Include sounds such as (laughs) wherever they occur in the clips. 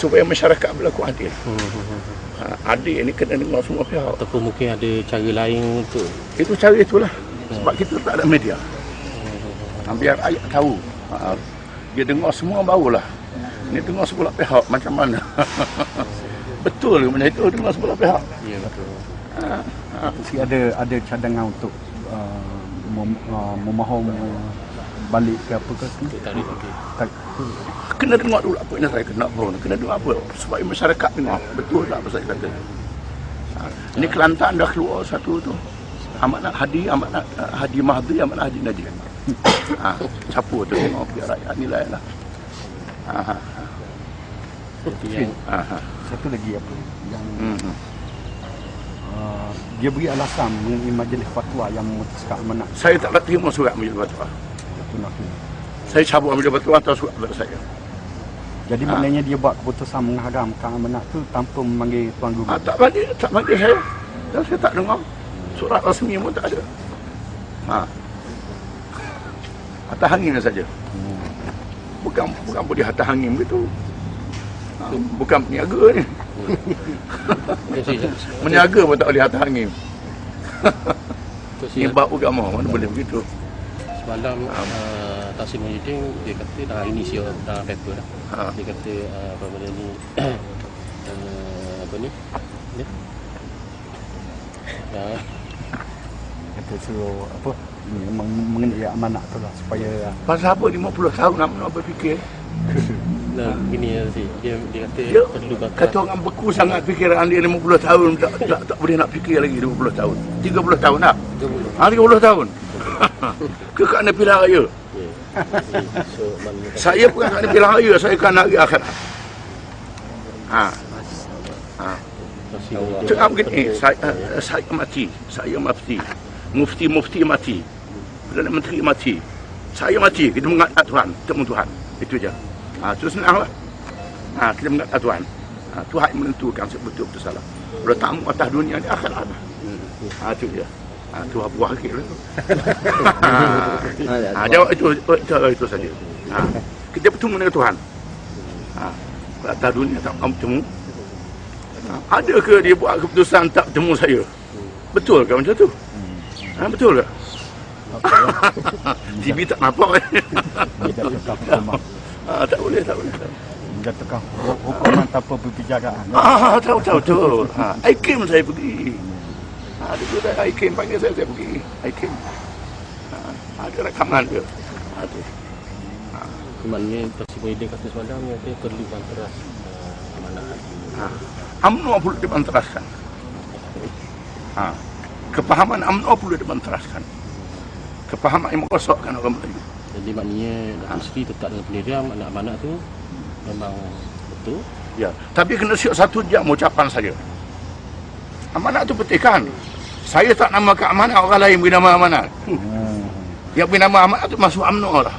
supaya masyarakat berlaku adil. Hmm. Ha, adil ni kena dengar semua pihak. Ataupun mungkin ada cara lain untuk Itu cara itulah. Sebab kita tak ada media. Ha, biar rakyat tahu. Ha, dia dengar semua barulah. Ni dengar sebelah pihak macam mana. (laughs) Betul ke benda itu dengar sebelah pihak. Ya betul. Mesti ada ada cadangan untuk uh, mem, uh, memohon uh, balik ke apa ke sini. Tak. Tak, Kena dengar dulu apa yang saya kena pun. Kena dengar apa. Supaya masyarakat dengar. Betul tak apa saya kata. Ha, ni Kelantan dah keluar satu tu. Amanat Hadi, Amanat uh, Hadi Mahdi, Amanat Hadi Najib. (coughs) Ha, siapa tu tengok biar rakyat nilai lah. Ha, ha, yang ha, ha. satu lagi apa yang Hmm. uh, dia beri alasan mengenai majlis fatwa yang memutuskan amanat Saya tak nak terima surat majlis fatwa. Saya cabut majlis fatwa atau surat kepada saya. Jadi Ha. maknanya dia buat keputusan mengharamkan amanat tu tanpa memanggil tuan guru. Ha, tak bagi, tak bagi saya. Dan saya tak dengar. Surat rasmi pun tak ada. Ha. Atas angin saja. Bukan bukan boleh atas angin begitu. Ha, bukan peniaga ni. (laughs) Meniaga pun tak boleh atas angin. Tok Ni Sri, bab agama mana boleh begitu. Semalam uh, Taslim Muhyiddin dia kata dah ini siap dalam paper dah. Ha. Dia kata uh, apa benda ni (coughs) uh, apa ni? Ni. Ya, Kata suruh apa ni, meng- mengenai amanat tu lah supaya Pasal apa 50 tahun nak nak berfikir. (coughs) nah, gini ya si dia dia kata Dia perlu kata kata orang beku sangat fikiran dia 50 tahun tak, tak, tak boleh nak fikir lagi 50 tahun. 30 tahun tak? Ha 30 tahun. (laughs) Ke kat pilihan raya. Ya. Kata, Saya bukan kat pilihan raya, saya kan negeri akhirat. Ha. Ha. Cakap begini, saya, uh, saya mati, saya mati. Mufti-mufti mati. Perdana Menteri mati. Saya mati, kita mengangkat Tuhan, temu Tuhan. Itu je. Ha, itu senang lah. Ha, kita mengangkat Tuhan. Ha, Tuhan menentukan betul-betul salah. Kalau tamu atas dunia ni akan ada. Ha, itu je. Ha, Tuhan buah akhir lah. ha, (laughs) jawab itu, itu, itu saja. Ha, kita bertemu dengan Tuhan. Ha, atas dunia tak akan bertemu. Ha, ada ke dia buat keputusan tak bertemu saya? Betul ke macam tu? Ha, betul ke? (laughs) TV tak nampak kan? (laughs) ha, tak boleh, tak boleh. Dia tekan hu- hukuman tanpa perbicaraan. Ah, tahu tahu tahu. Ha, Aikim saya pergi. Ha, ada tu dah Aikim panggil saya saya pergi. Aikim. Ha, ada rakaman dia. Ha, tu. maknanya Taslim Muhyiddin kata semalam dia perlu banteras uh, amanah. Ha. UMNO perlu dibanteraskan. Ha. Kepahaman UMNO perlu dibanteraskan. Kepahaman yang merosakkan orang Melayu. Jadi maknanya Datuk Seri tetap dengan pendirian anak-anak tu memang betul. Ya, tapi kena siap satu jam ucapan saya. Amanat tu petikan. Saya tak namakan amanat, orang lain beri nama amanat. Hmm. Yang beri nama amanat tu masuk UMNO lah.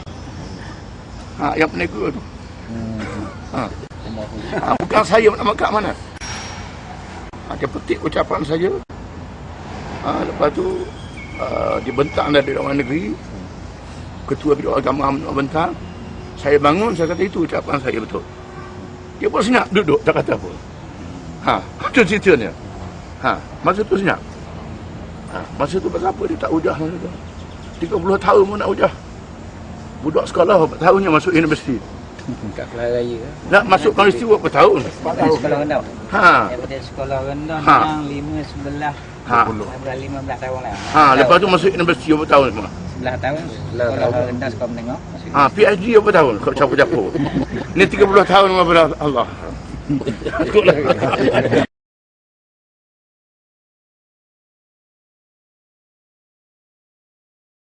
Ha, yang peniaga tu. Ha. Ha, bukan saya menamakan amanat. Ha, dia petik ucapan saya. Ha, lepas tu, uh, dia bentang dari orang negeri. Ketua Bidang Agama UMNO bentang. Saya bangun, saya kata itu ucapan saya betul. Dia pun senyap duduk, tak kata apa. Ha, itu ceritanya. Ha, masa tu senyap. Ha, masa tu pasal apa dia tak ujah masa tu. 30 tahun pun nak ujah. Budak sekolah berapa tahunnya masuk universiti. (laughs) kat Kelah Raya. Nak masuk universiti berapa tahun? Sekolah rendah. Ha, Daripada sekolah rendah Ha. memang 5 11 ha. 15 tahun lah. Ha, lepas tu masuk universiti berapa tahun semua? 11 tahun sekolah rendah sekolah menengah. Ha, PhD berapa tahun? Kau campur-campur. (laughs) Ni 30 tahun daripada Allah. Takutlah. (laughs)